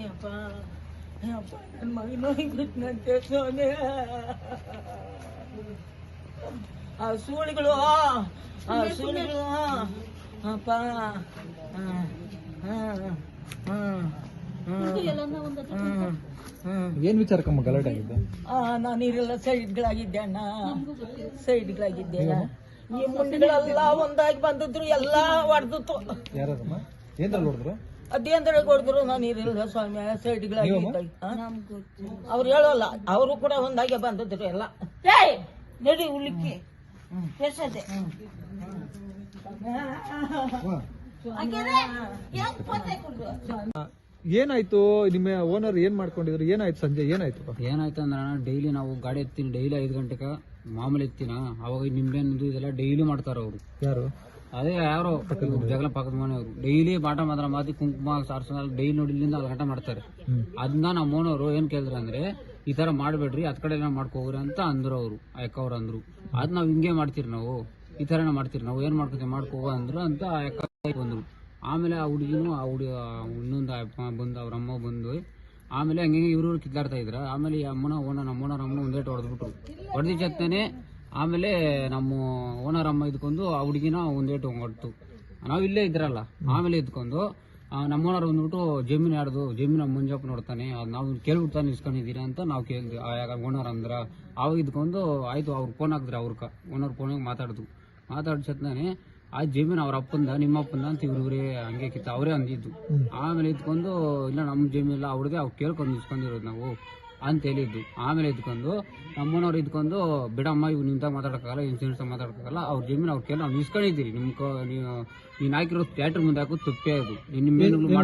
ಯಪ್ಪ ಯಪ್ಪ ನನ್ನ ಮಗನ ಹೋಗ್ಬಿಟ್ನಂತೆ ಸ್ವಾಮಿ ಆ ಸೂಳಿಗಳು ಆ ಸೂಳಿಗಳು ಅಪ್ಪ ಹ್ಮ್. ಹ್ಮ್ ಹ್ಮ್ ಹ್ಮ್ ಹ್ಮ್. ಏನ್ ವಿಚಾರಕ್ಕಮ್ಮ ಗಲಾಟೆ ಆಗಿದ್ದೆ? ನಾನು ನಾನಿರೆಲ್ಲ ಸೈಡ್ಗಳಾಗಿದ್ದೆ ಅಣ್ಣ ಸೈಡ್ಗಳಾಗಿದ್ದೆ ಈ ಮುಂಡಿಗಳೆಲ್ಲ ಒಂದಾಗಿ ಬಂದಿದ್ರು ಎಲ್ಲ ಹೊಡೆದಿತ್ತು ಯಾರಮ್ಮ ಏನ್ರಲ್ಲಿ ಹೊಡೆದ್ರು? ಅದೇಂದ್ರೆ ಹೊಡೆದ್ರು? ನಾನು ಇರಲಿಲ್ಲ ಸ್ವಾಮಿ ಸೈಡ್ಗಳಾಗಿದ್ದೆ. ಅವ್ರು ಹೇಳೋಲ್ಲ ಅವರು ಕೂಡ ಒಂದಾಗೆ ಬಂದಿದ್ರು ಎಲ್ಲ. ಏಯ್ ನಡಿ ಉಳಿಕೆ ಎಷ್ಟದೆ ಏನಾಯ್ತು? ನಿಮ್ಮ ಓನರ್ ಏನ್ ಮಾಡ್ಕೊಂಡಿದ್ರು? ಏನಾಯ್ತು ಸಂಜೆ? ಏನಾಯ್ತು? ಏನಾಯ್ತು ಅಂದ್ರೆ ಡೈಲಿ ನಾವು ಗಾಡಿ ಎತ್ತೀನಿ ಡೈಲಿ ಐದು ಗಂಟೆಗೆ ಮಾಮೂಲಿ ಎತ್ತಿನ. ಅವಾಗ ನಿಂಬೆಹಣ್ಣು ಇದೆಲ್ಲ ಡೈಲಿ ಮಾಡ್ತಾರ ಅವರು. ಯಾರು? ಅದೇ ಯಾರೋ ಜಗಳ ಪಕ್ಕದ ಮನೆಯವರು ಡೈಲಿ ಬಾಟ ಮಾತ್ರ ಮಾತಿ ಕುಂಕುಮ ಸಾರ್ಸ ಡೈಲಿ ನೋಡಿ ಇಲ್ಲಿಂದ ಅಲ್ಲಿ ಗಂಟೆ ಮಾಡ್ತಾರೆ. ಅದನ್ನ ನಮ್ಮ ಓನವರು ಏನ್ ಕೇಳಿದ್ರು ಅಂದ್ರೆ ಈ ತರ ಮಾಡ್ಬೇಡ್ರಿ ಅದ್ ಕಡೆ ಮಾಡ್ಕೋಗ್ರಿ ಅಂತ ಅಂದ್ರು ಅವರು. ಅಕ್ಕವ್ರು ಅಂದ್ರು. ಅದ್ ನಾವ್ ಹಿಂಗೆ ಮಾಡ್ತೀರಿ ನಾವು? ಈ ತರನ ಮಾಡ್ತೀರಿ ನಾವು? ಏನ್ ಮಾಡ್ಕೋತೀವಿ ಮಾಡ್ಕೋ ಅಂದ್ರು ಅಂತ ಅಕ್ಕ ಬಂದ್ರು. ಆಮೇಲೆ ಆ ಹುಡುಗಿನೂ ಆ ಹುಡುಗ ಇನ್ನೊಂದು ಅಪ್ಪ ಬಂದು, ಅವ್ರ ಅಮ್ಮ ಬಂದು, ಆಮೇಲೆ ಹಂಗೆ ಇವ್ರು ಕಿತ್ತಾಡ್ತಾ ಇದ್ರ. ಆಮೇಲೆ ಅಮ್ಮನ ಓನರ್ ನಮ್ಮ ಓನರ್ ಅಮ್ಮನ ಒಂದೇಟು ಹೊಡೆದ್ಬಿಟ್ರು ಹೊಡೆದಿ ಚತ್ತನೆ ಆಮೇಲೆ ನಮ್ಮ ಓನರ್ ಅಮ್ಮ ಇದ್ಕೊಂಡು ಆ ಹುಡುಗಿನ ಒಂದೇಟು ಹೊಡ್ತು. ನಾವು ಇಲ್ಲೇ ಇದ್ರಲ್ಲ, ಆಮೇಲೆ ಇದ್ಕೊಂಡು ನಮ್ಮ ಓನರ್ ಬಂದ್ಬಿಟ್ಟು ಜಮೀನು ಯಾರ್ದು, ಜಮೀನು ಮುಂಜಾಪ್ ನೋಡ್ತಾನೆ, ಅದ್ ನಾವು ಕೇಳ್ಬಿಟ್ಟು ತಾನು ಇಸ್ಕೊಂಡಿದ್ದೀರಾ ಅಂತ ನಾವು ಕೇಳಿದ್ವಿ ಓನರ್ ಅಂದ್ರ. ಅವಾಗ ಇದ್ಕೊಂಡು ಆಯ್ತು, ಅವ್ರು ಫೋನ್ ಹಾಕಿದ್ರೆ ಅವ್ರಕ್ಕ ಓನರ್ ಫೋನಿಗೆ ಮಾತಾಡಿದ್ವು ಮಾತಾಡ್ ಸತ್ನಾನೆ ಆ ಜಮೀನ್ ಅವ್ರ ಅಪ್ಪಂದ ನಿಮ್ಮ ಅಪ್ಪಂದ ಅಂತ ಇವ್ರಿವ್ರೆ ಹಂಗೆ ಕಿತ್ತ ಅವರೇ ಅಂದಿದ್ದು ಆಮೇಲೆ ಇದ್ಕೊಂಡು ಇಲ್ಲ ನಮ್ಮ ಜಮೀನಿಲ್ಲ ಅವ್ರದೇ ಅವ್ ಕೇಳ್ಕೊಂಡು ಇಸ್ಕೊಂಡಿರೋದು ನಾವು ಅಂತ ಹೇಳಿದ್ದು. ಆಮೇಲೆ ಇದ್ಕೊಂಡು ನಮ್ಮನವ್ರು ಇದ್ಕೊಂಡು ಬಿಡಮ್ಮ ಇವ್ ನಿಂತ ಮಾತಾಡಕ್ಕಾಗಲ್ಲ ಇನ್ಸೂರೆನ್ಸ್ ಮಾತಾಡಕ್ಕಾಗಲ್ಲ ಅವ್ರ ಜಮೀನ್ ಅವ್ರ ಕೇಳಿ ನಾವು ಇಸ್ಕೊಂಡಿದ್ದೀರಿ ನಿಮ್ ಕ- ನೀವು ನೀನ್ ಹಾಕಿರೋ ಥಿಯೇಟರ್ ಮುಂದೆ ಹಾಕೋದು ತಪ್ಪೇ ಅದು. ನಿಮ್ಮ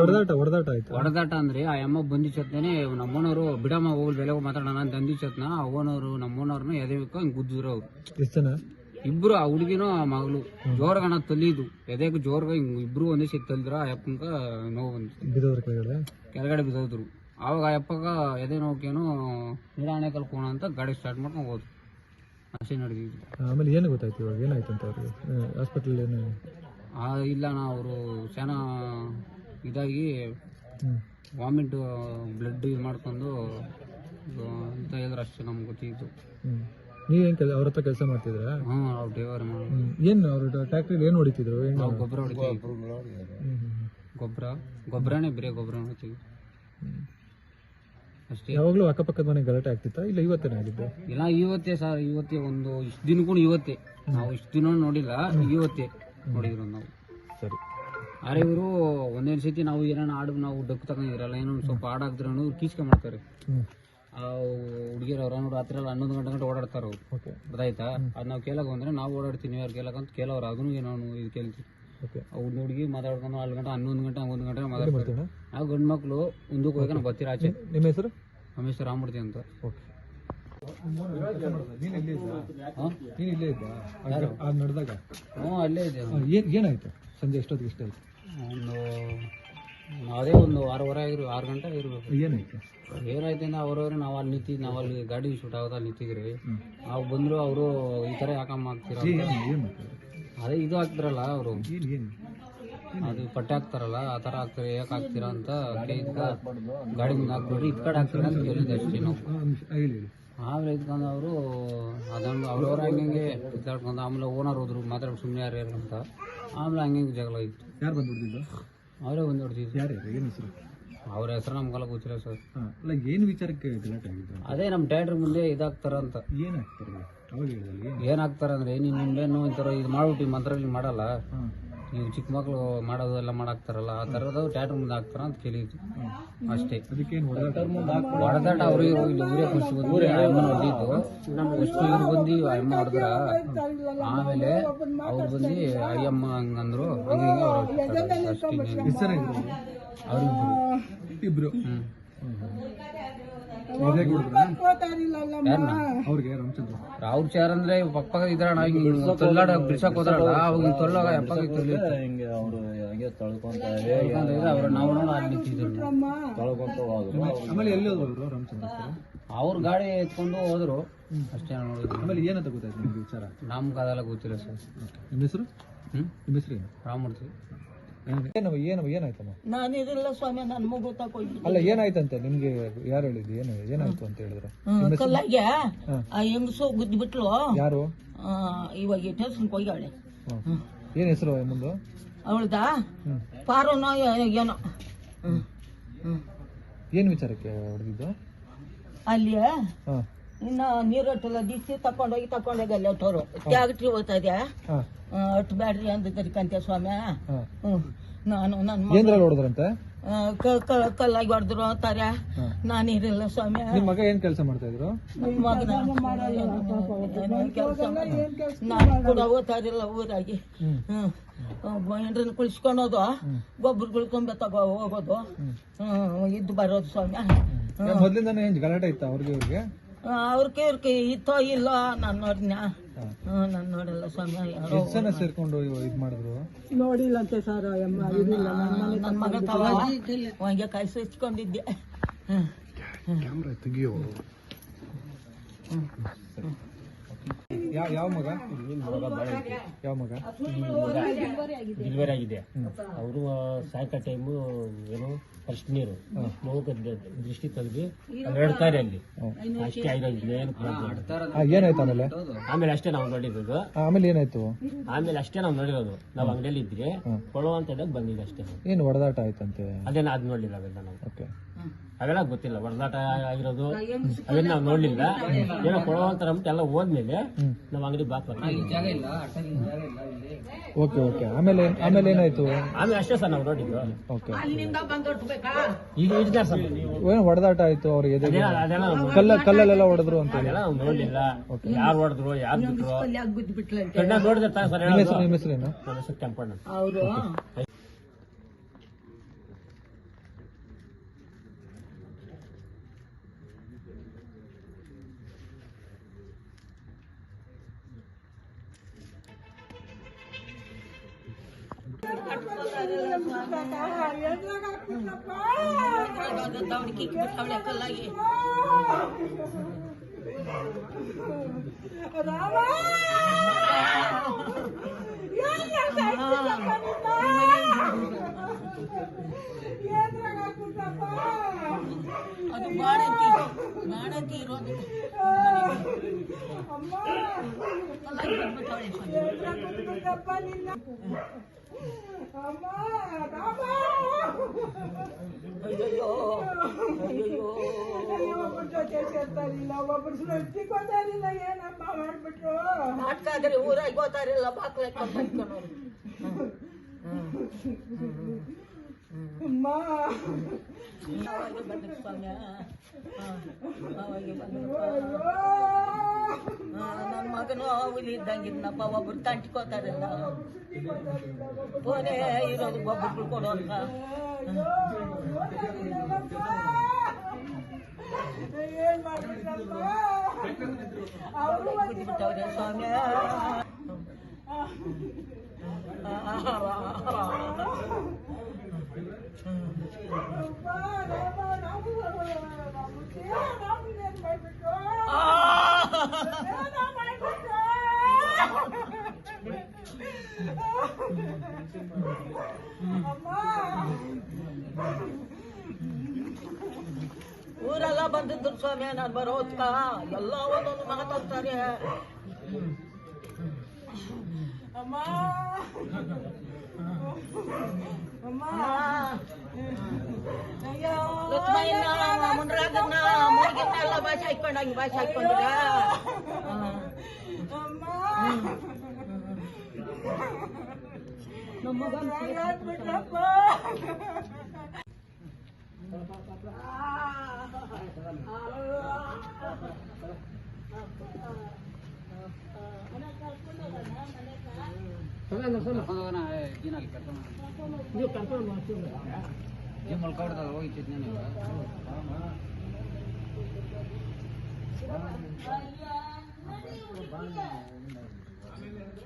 ಹೊಡೆದಾಟ ಹೊಡೆದಾಟ ಆಯ್ತು? ಹೊಡೆದಾಟ ಅಂದ್ರೆ ಆ ಅಮ್ಮ ಬಂದಿ ಚತ್ನೇ ನಮ್ಮನವರು ಬಿಡಮ್ಮ ಹೋಗಿ ಬೆಲೆ ಮಾತಾಡೋಣ ಅಂತ ಅಂದಿ ಚತ್ನ ಆ ಓನರು ನಮ್ಮನವ್ರನ್ನ ಎದೆ ಬೇಕು ಹಿಂಗ್ ಗುದ್ದಿದ್ರು ಅವ್ರು. ಎಷ್ಟು ಜನ? ಇಬ್ರು ಆ ಹುಡುಗಿನೂ ಆ ಮಗಳು. ಜೋರ್ಗಣ ತಲ್ಲಿದ್ದು. ಎದೆಗೆ ಜೋರ್ಗ ಹಿಂಗ್ ಇಬ್ರು ಒಂದೇ ಸಿಕ್ ತಲ್ದ್ರ ಆ ನೋವು ಬಂತು. ಕೆಳಗಡೆ? ಕೆಳಗಡೆ ಬಿದ್ದೋದ್ರು. ಆವಾಗ ಆ ಯಪ್ಪಗ ಎದೆ ನೋಕೇನು ನಿರಾಣೆ ಕಲ್ಕೋಣ ಅಂತ ಗಾಡಿ ಸ್ಟಾರ್ಟ್ ಮಾಡ್ಕೊಂಡು ಹೋದ್ರು. ಅಷ್ಟೇ ನಡೆದಿದ್ದು ಆಮೇಲೆ ಏನು ಗೊತ್ತಾಯ್ತು ಇವಾಗ? ಏನಾಯ್ತು ಅಂತ ಅವ್ರಿಗೆ? ಹಾಸ್ಪಿಟಲ್ ಏನು? ಆ ಇಲ್ಲ ನಾ ಅವರು ಚೆನ್ನಾ ಇದಾಗಿ ವಾಮಿಟ್ ಬ್ಲಡ್ ಇದು ಮಾಡ್ಕೊಂಡು ಇದು ಅಂತ ಹೇಳಿದ್ರು ಅಷ್ಟೇ ನಮ್ಗೆ ಗೊತ್ತಿದ್ದು. ಹ್ಮ್. ನೀವೇನ್ ಕೆಲ ಅವ್ರ ಹತ್ರ ಕೆಲಸ ಮಾಡ್ತಿದ್ರ? ಹ್ಞೂ ಅವ್ರು ಡ್ರೈವರ್ ಮಾಡಿ ಏನ್ ಅವ್ರು ಟ್ಯಾಕ್ಟ್ರಿ ಏನ್ ಹೊಡಿತಿದ್ರು? ನಾವು ಗೊಬ್ಬರ ಹೊಡಿತೀವಿ. ಹ್ಮ್ ಹ್ಮ್ ಗೊಬ್ಬರ ಗೊಬ್ಬರನೇ ಬೇರೆ ಗೊಬ್ಬರ ಹೊಡಿತೀವಿ. ಅಷ್ಟೇ. ಯಾವಾಗ್ಲೂ ಅಕ್ಕಪಕ್ಕದ ಮನೆ ಗಲಾಟೆ ಆಗ್ತಿತ್ತಾ? ಇಲ್ಲ ಇವತ್ತೇನೆ ಆಗಿದ್ದು? ಇಲ್ಲ ಇವತ್ತೇ ಸರ್ ಇವತ್ತೇ ಒಂದು ಇಷ್ಟು ದಿನಕ್ಕೂ ಇವತ್ತೇ. ನಾವು ಇಷ್ಟು ದಿನ ನೋಡಿಲ್ಲ ಇವತ್ತೇ ನೋಡಿದ್ರು ನಾವು. ಸರಿ. ಆದ್ರೆ ಇವರು ಒಂದೇ ಸತಿ ನಾವು ಏನಾನ ಆಡು ನಾವು ಡಕ್ ತಗೊಂಡಿರಲ್ಲ ಏನೋ ಒಂದ್ ಸ್ವಲ್ಪ ಹಾಡು ಅನ್ನೋದು ಕೀಚ್ಕೊಂಡ್ ಮಾಡ್ತಾರೆ. ಹ್ಮ್. ಆ ಅವ್ರ ಅವ್ರ ರಾತ್ರಿ ಎಲ್ಲ ಹನ್ನೊಂದು ಗಂಟೆ ಗಂಟೆ ಓಡಾಡ್ತಾರ ಅವ್ರು. ಗೊತ್ತಾಯ್ತಾ ಅದ್ ನಾವು ಕೇಳಕ್ ಬಂದ್ರೆ ನಾವು ಓಡಾಡ್ತೀವಿ ಅವ್ರು ಕೇಳಕ್ ಅಂತ ಕೇಳೋರು. ಅದನ್ನು ಏನೋ ಇದು ಕೇಳ್ತೀವಿ ಅವ್ನ ಹುಡುಗಿ ಮಾತಾಡ್ಕೊಂಡು ಅಲ್ಲಿ ಗಂಟೆ ಹನ್ನೊಂದು ಗಂಟೆ ಒಂದು ಗಂಟೆ ಮಾತಾಡ್ತಾರೆ. ನಾವು ಗಂಡು ಮಕ್ಳು ಮುಂದಕ್ಕೆ ಹೋಗಿ ಬರ್ತೀರ ಆಚೆ? ನಿಮ್ಮ ಹೆಸರು? ನಮ್ಮ ಹೆಸರು ರಾಮಮೂರ್ತಿ ಅಂತ. ಇಲ್ಲೇ ನಡೆದಾಗ? ಹ್ಞೂ ಅಲ್ಲೇ ಇದೆ ಏನ್ ಏನಾಯ್ತು? ಸಂಜೆ ಎಷ್ಟೊತ್ತಿಗೆ ಇಷ್ಟ ಆಯ್ತು ಒಂದು ಅದೇ ಒಂದು ಆರೂವರೆ ಆಗಿರು ಆರು ಗಂಟೆ ಇರಬೇಕು ಏನಾಯ್ತು? ಏನಾಯ್ತು ಅಂದ್ರೆ ಅವ್ರವ್ರು ನಾವು ಅಲ್ಲಿ ನಿಂತಿದ್ದು ನಾವು ಅಲ್ಲಿ ಗಾಡಿ ಶೂಟ್ ಆಗೋದು ಅಲ್ಲಿ ನಿಂತಿದ್ರಿ ನಾವು ಬಂದ್ರು ಅವರು ಈ ಥರ ಯಾಕಮ್ಮ ಮಾಡ್ತಾರೆ ಅದೇ ಇದು ಹಾಕ್ತಿರಲ್ಲ ಅವರು. ಅದು ಪಟ್ಟೆ ಹಾಕ್ತಾರಲ್ಲ ಆ ಥರ ಹಾಕ್ತಾರೆ ಯಾಕೆ ಹಾಕ್ತೀರಾ ಅಂತ ಗಾಡಿ ಮುಂದೆ ಹಾಕ್ಬಿಡ್ರಿ ಈ ಕಡೆ ಹಾಕ್ತೀರ ಅಂತ ಕೇಳಿದ್ದೆ ಅಷ್ಟೇ ನಾವು. ಆಮೇಲೆ ಇದ್ಕೊಂಡು ಅವರು ಅದನ್ನು ಅವ್ರವ್ರ ಹಂಗೆ ಕಿತ್ತಾಡ್ಕೊಂಡು ಆಮೇಲೆ ಓನರ್ ಹೋದ್ರು ಮಾತಾಡ್ಬಿಟ್ಟು ಸುಮ್ಮನೆ ಯಾರು ಅಂತ. ಆಮೇಲೆ ಹಂಗೆ ಜಗಳ ಇತ್ತು ಯಾರು ಬಂದು ಹೊಡೆದಿದ್ದು ಅವರೇ ಒಂದು ಹೊಡೆದಿದ್ರು ಯಾರು ಯಾರು ಏನು ಹೆಸರು? ಅವ್ರ ಹೆಸರು ನಮ್ಗೆಲ್ಲ ಗೊತ್ತಿಲ್ಲ ಸರ್. ಹಾಂ ಅಲ್ಲ ಏನು ವಿಚಾರಕ್ಕೆ ಗಲಾಟೆ ಆಗಿದ್ದು ಅದೇ ನಮ್ಮ ಥಿಯೇಟ್ರ್ ಮುಂದೆ ಇದಾಗ್ತಾರ ಅಂತ. ಏನು ಆಗ್ತಾರೆ? ಅವಾಗ ಹೇಳಿದಲ್ಲ ಏನು? ಏನ್ ಹಾಕ್ತಾರ ಅಂದ್ರೆ ನೀನ್ ನಿಂಬೆನು ಈ ಥರ ಇದು ಮಾಡ್ಬಿಟ್ಟು ಈ ಮಂತ್ರ ಇಲ್ಲಿ ಮಾಡಲ್ಲ. ಹಾಂ. ನೀವು ಚಿಕ್ಕ ಮಕ್ಳು ಮಾಡೋದು ಎಲ್ಲ ಮಾಡಾಕ್ತಾರಲ್ಲ ಆ ಥರದ್ದು ಟ್ಯಾಟರ್ ಮುಂದೆ ಹಾಕ್ತಾರ ಅಂತ ಕೇಳಿದ್ವಿ. ಅಷ್ಟೇ. ಹೊಡೆದಾಟ ಅವ್ರಿಗೆ ಖುಷಿ ಫಸ್ಟ್ ಬಂದು ಅಮ್ಮನ ಹೊಡೆದಿದ್ದು ಫಸ್ಟ್ ಇವ್ರು ಬಂದು ಅಮ್ಮ ಹೊಡೆದ್ರ ಆಮೇಲೆ ಅವ್ರು ಬಂದು ಅಯ್ಯಮ್ಮ ಹಂಗಂದ್ರು ಹಂಗೆ ಅವ್ರು ಅವ್ರಿಬ್ರು ಇಬ್ರು ಯಾರನ್ನ ಅವ್ರಿಗೆ ರಾಮಚಂದ್ರ. ಅವ್ರ ಚೇರ್ ಅಂದ್ರೆ ಪಕ್ಕ ಇದ್ರ ನಾವು ಹಿಂಗ್ ತೊಲ್ಲಾಡ ಬಿಡ್ಸಕ್ ಹೋದ್ರಲ್ಲ ಅವಾಗ ತೊಳ್ಳಾಗ ಎಪ್ಪಾಗ ಹಿಂಗೆ ಅವರು ಹಂಗೆ ಅವ್ರು ನಾವು ನೋಡಿ ಅಲ್ಲಿ ನಿಂತಿದ್ರು ಆಮೇಲೆ ಎಲ್ಲಿ ಹೋದ್ರು ರಾಮಚಂದ್ರ ಅವ್ರ? ಗಾಡಿ ಎತ್ಕೊಂಡು ಹೋದ್ರು. ಅಷ್ಟೇ ನೋಡಿದ್ರು ಆಮೇಲೆ ಏನಂತ ಗೊತ್ತಾಯ್ತು ನಿಮ್ಗೆ ವಿಚಾರ? ನಮ್ಗೆ ಅದೆಲ್ಲ ಗೊತ್ತಿಲ್ಲ ಸರ್. ನಿಮ್ಮ ಹೆಸರು? ಹ್ಮ್? ನಿಮ್ಮ ಹೆಸರು ರಾಮೂರ್ತಿ ರಾಮಮೂರ್ತಿ. ಏನು ಏನು ಏನಾಯ್ತಮ್ಮ? ನಾನಿದಿಲ್ಲ ಸ್ವಾಮಿ ನನ್ನ ಮಗು ತಗೊಂಡು ಅಲ್ಲ ಏನಾಯ್ತಂತೆ? ನಿಮ್ಗೆ ಯಾರು ಹೇಳಿದ್ದು? ಏನು ಏನಾಯ್ತು ಅಂತ ಹೇಳಿದ್ರು? ಕಲ್ಲಾಗೆ ಆ ಹೆಂಗಸು ಗುದ್ದು ಬಿಟ್ಲು ಯಾರು? ಆ, ಇವಾಗ ಟೇಷನ್ಗೆ ಹೋಗ್ಯಾಳೆ. ಏನ್ ಹೆಸರು ಮುಂದು ಅವಳ್ದಾ? ಪಾರೋನೋ ಏನೋ. ಏನ್ ವಿಚಾರಕ್ಕೆ ಹೊಡೆದಿದ್ದು? ಅಲ್ಲಿ ಇನ್ನ ನೀರೊಟ್ಟಲ್ಲ ದಿಸಿ ತಕೊಂಡೋಗಿ ತಕೊಂಡೋಗಿ ಅಲ್ಲಿ ಒಟ್ಟೋರು ಟ್ಯಾಕ್ಟ್ರಿ ಓದ್ತಾ ಅಟ್ಟು ಬ್ಯಾಡ್ರಿ ಅಂದಿದ್ದರಿ ಕಂತೆ ಸ್ವಾಮಿ. ಹಾ. ಹ್ಮ್. ನಾನು ನನ್ನ ಏನ್ರಲ್ಲಿ ಹೊಡೆದ್ರಂತೆ ಕಲ್ಲಾಗಿ ಹೊಡೆದ್ರು ಅಂತಾರೆ. ನಾನು ಇರಲಿಲ್ಲ ಸ್ವಾಮಿ. ನಿಮ್ಮ ಮಗ ಏನ್ ಕೆಲಸ ಮಾಡ್ತಾ ಇದ್ರು? ಮಗನ. ಕೆಲಸ ನಾನು ಕೂಡ ಓದ್ತಾ ಇರಲಿಲ್ಲ ಊರಾಗಿ. ಹ್ಮ್. ಹ್ಮ್. ಕುಳಿಸ್ಕೊಳೋದು ಗೊಬ್ಬರ ಗುಳ್ಕೊಂಬ ತಗೋ ಹೋಗೋದು. ಹ್ಮ್. ಇದ್ದು ಬರೋದು ಸ್ವಾಮಿ. ಮೊದ್ಲಿಂದ ಮೊದ್ಲಿಂದಾನೇ ಏನ್ ಗಲಾಟೆ ಇತ್ತ ಅವ್ರಿಗೆ ಇವ್ರಿಗೆ? ಅವ್ರಿಗೆ ಇವ್ರಕ್ಕೆ ಇತ್ತೋ ಇಲ್ಲೋ ನಾನು ನೋಡಿನ ನಾನು ನೋಡಿಲ್ಲ ಸ್ವಾಮಿ ಯಾರೋ ಜನ ಸೇರ್ಕೊಂಡು ಇದ್ ಮಾಡಿದ್ರು? ನನ್ನ ಮಗ ತವ ಹಂಗೆ ಕಾಯಿಸಿ ಹಚ್ಕೊಂಡಿದ್ದೆ ಹ್ಮ್. ಯಾವ ಯಾವ ಮಗ? ಯಾವ ಮಗ? ಡೆಲಿವರಿ ಆಗಿದೆ. ಅವರು ಸಾಯಂಕಾಲ ಟೈಮು ಏನು ಫಸ್ಟ್ ನೀರು. ದ- ದೃಷ್ಟಿ ತೆಗೆದು ಹೇಳ್ತಾರೆ ಅಲ್ಲಿ. ಅಷ್ಟೇ ಆಗಿರೋದು ಏನು ಏನಾಯ್ತು ಆಮೇಲೆ? ಆಮೇಲೆ ಅಷ್ಟೇ ನಾವು ನೋಡಿರೋದು. ಆಮೇಲೆ ಏನಾಯ್ತು? ಆಮೇಲೆ ಅಷ್ಟೇ ನಾವು ನೋಡಿರೋದು. ನಾವು ಅಂಗಡಿಯಲ್ಲಿ ಇದ್ರಿ ಕೊಡುವಂತ ಬಂದಿದೆ ಅಷ್ಟೇ. ಏನು ಹೊಡೆದಾಟ ಆಯ್ತಂತೆ? ಅದೇನ ಅದ್ ನೋಡ್ಲಿಲ್ಲ ಅವೆಲ್ಲ ನಾವು. ಓಕೆ. ಅವೆಲ್ಲ ಗೊತ್ತಿಲ್ಲ. ಹೊಡೆದಾಟ ಆಗಿರೋದು ಅವೆಲ್ಲ ನಾವು ನೋಡ್ಲಿಲ್ಲ. ಏನೋ ಅಂತ ನಮ್ಗೆ ಎಲ್ಲ ಹೋದ್ಮೇಲೆ ನಾವು ಅಂಗಡಿ ಬಾತ್ ಜಾಗ ಇಲ್ಲ ಅಟ್ಟಾಗಿ ಇಲ್ಲ ಇಲ್ಲಿ. Okay okay. ಆಮೇಲೆ ಏನ್- ಆಮೇಲೆ ಏನಾಯ್ತು? ಆಮೇಲೆ ಅಷ್ಟೇ ಸರ್ ನಾವು ನೋಡಿದ್ದು ಓಕೆ. ಈಗ ಇದ್ದಾರೆ ಸರ್ ಏನು ಹೊಡೆದಾಟ ಆಯ್ತು ಅವ್ರಿಗೆ ಎದೆಗೆ ಅದೆಲ್ಲ ಅದೆಲ್ಲ ಕಲ್ಲ ಕಲ್ಲಲ್ಲೆಲ್ಲ ಹೊಡೆದ್ರು ಅಂತ ಅದೆಲ್ಲ ನಾವು ನೋಡ್ಲಿಲ್ಲ. ಯಾರು ಹೊಡೆದ್ರು ಯಾರು ಬಿಟ್ರು? ಅಲ್ಲಿ ಕೆಂಪಣ್ಣ. ಬಿಟ್ಲಂತೆ ಕಣ್ಣ ನೋಡಿದ್ರೆ ತಾನೇ ಸರ್ ನಿಮ್ಮ ಹೇಳೋದು ಹೆಸರು ನಿಮ್ಮ ಹೆಸರೇನು ನನ್ನ ಹೆಸರು ಕೆಂಪಣ್ಣ ಅವರು ಅಯ್ಯೋ ಅದು ಬಾಡಂತಿ ಬಾಡಂತಿ ಇರೋದು ಕಲ್ಲಾಗಿ ಬಿಟ್ಬಿಟ್ಟವ್ಳೆ ಸ್ವಾಮಿ. ಅಯ್ಯಯ್ಯೋ ಅಯ್ಯಯ್ಯೋ ನಾಟಕ ಊರಾಗ ಹೋತಾರಿಲ್ಲ ಬಾಕ್ಲ ಕಟ್ಕೊಂಡವ್ರು ಅವಾಗ ಬಂದ ಸ್ವಾಮಿ ಅವಾಗ ನನ್ನ ಮಗನು ಹುಲಿ ಇದ್ದಂಗಿದ್ನಪ್ಪ ಒಬ್ರು ತಂಟ್ಕೋತಾರಲ್ಲ ಫೋನೇ ಇರೋದು ಒಬ್ಬರು ಕೊಡೋಲ್ಲ ಬಿಟ್ಟವ್ರೆ ಸ್ವಾಮಿ ಊರೆಲ್ಲ ಬಂದಿದ್ರು ಸ್ವಾಮಿ ನಾನು ಬರೋದ್ಕ? ಎಲ್ಲ ಒಂದೊಂದು ಮಾತಾಡ್ತಾರೆ. ಲಕ್ಷ್ಮಯ್ಯನ ಮುಂಡ್ರಾಗನ್ನ ಮುರುಗಿನ ಎಲ್ಲ ಭಾಷೆ ಹಾಕೊಂಡಂಗೆ ಭಾಷೆ ಹಾಕೊಂಡ್ರ ನಮ್ಮ ಮಗನ್ ಹೋಗೋಣ, ಏ, ಏನಾಗಲಿ ಕೆಲಸ ಮಾಡಿ ಏನ್ ಮಲ್ಕೊಬಿಡ್ತದ ಹೋಗಿ ಚಿತ್ನೆ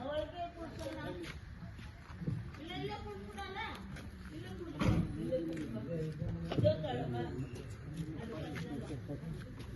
ಅವಳಿಗೆ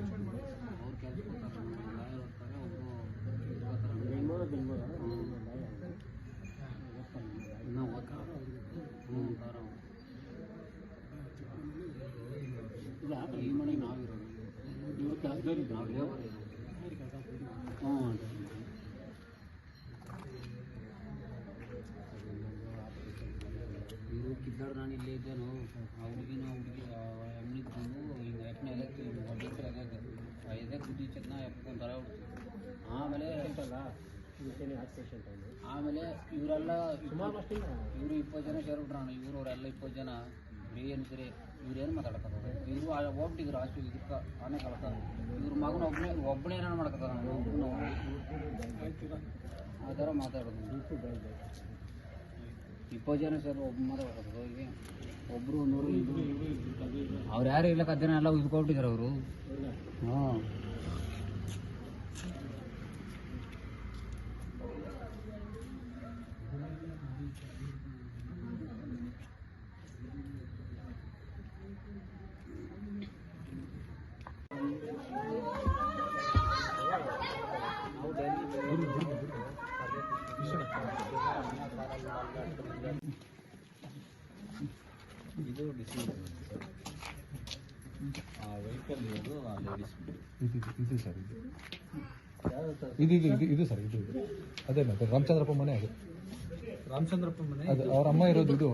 ಅವ್ರು ಕೆಲಸ ಲಾಯರ್ ಹೋಗ್ತಾರೆ ಒಬ್ರು ಬೆಂಗಳೂರು ಬೆಂಗಳೂರು ಇನ್ನೂ ಓದ್ತಾರೆ ಹ್ಞೂ ಓದ್ತಾರೆ ಅವ್ರು. ಈ ಮನೆಗೆ ನಾವಿರೋದು ಇವ್ರು ಕೆಲಸದವ್ರು ನಾವು ಲೇಬರ್ ಹ್ಞೂ ಇವರು ಕಿದ್ದಾಡ್ ನಾನು ಇಲ್ಲೇ ಇದ್ದೇನು. ಹುಡುಗಿನ ಹುಡುಗಿ ಎಮ್ಮನಿ ತಂದು ಹಿಂಗೆ ಎಪ್ಪನ ಎದಕ್ಕೆ ಹೊಡೆದ್ರೆ ಎದಕ್ಕೆ ಎದಕ್ಕೆ ಬುದ್ಧಿ ಚೆನ್ನ ಎಪ್ಕೊಂಡು ತರ ಆಮೇಲೆ ಹೇಳ್ತಲ್ಲ ಆಮೇಲೆ ಇವರೆಲ್ಲ ಸುಮಾರು ಅಷ್ಟಿಲ್ಲ ಇವರು ಇಪ್ಪತ್ತು ಜನ ಸೇರ್ಬಿಟ್ರಣ ಇವರು ಅವರೆಲ್ಲ ಇಪ್ಪತ್ತು ಜನ. ಏನು ಸರಿ ಇವ್ರೇನು ಮಾತಾಡ್ತಾರೆ ಇವರು ಹೋಗ್ಬಿಟ್ಟಿದ್ರು ಆಚೆ ಇದಕ್ಕೆ ಆನೆ ಕಳ್ತಾರೆ ಇವ್ರ ಮಗನ ಒಬ್ಬನೇ ಒಬ್ಬನೇ ಏನಾರು ಮಾಡ್ಕೊತಾರೆ ಆ ಥರ ಮಾತಾಡೋದು ಇಪ್ಪತ್ತು ಜನ ಸರ್ ಒಬ್ಬ ಮರ ಹೋಗಿ ಒಬ್ಬರು ನೂರು ಅವ್ರು ಯಾರು ಇಲ್ಲ ಅದನ್ನೆಲ್ಲ ಎಲ್ಲ ಇದ್ಕೊಬಿಟ್ಟಿದ್ದಾರೆ ಅವರು. ಹ್ಞೂ ಇದು ಇದು ಸರ್. ಇದು ಇದು ಇದು ಇದು ಇದು ಸರ್ ಇದು. ಇದು ಅದೇ ಮತ್ತೆ ರಾಮಚಂದ್ರಪ್ಪ ಮನೆ ಅದು ರಾಮಚಂದ್ರಪ್ಪ ಮನೆ. ಅದು ಅವ್ರ ಅಮ್ಮ ಇರೋದು ಇದು.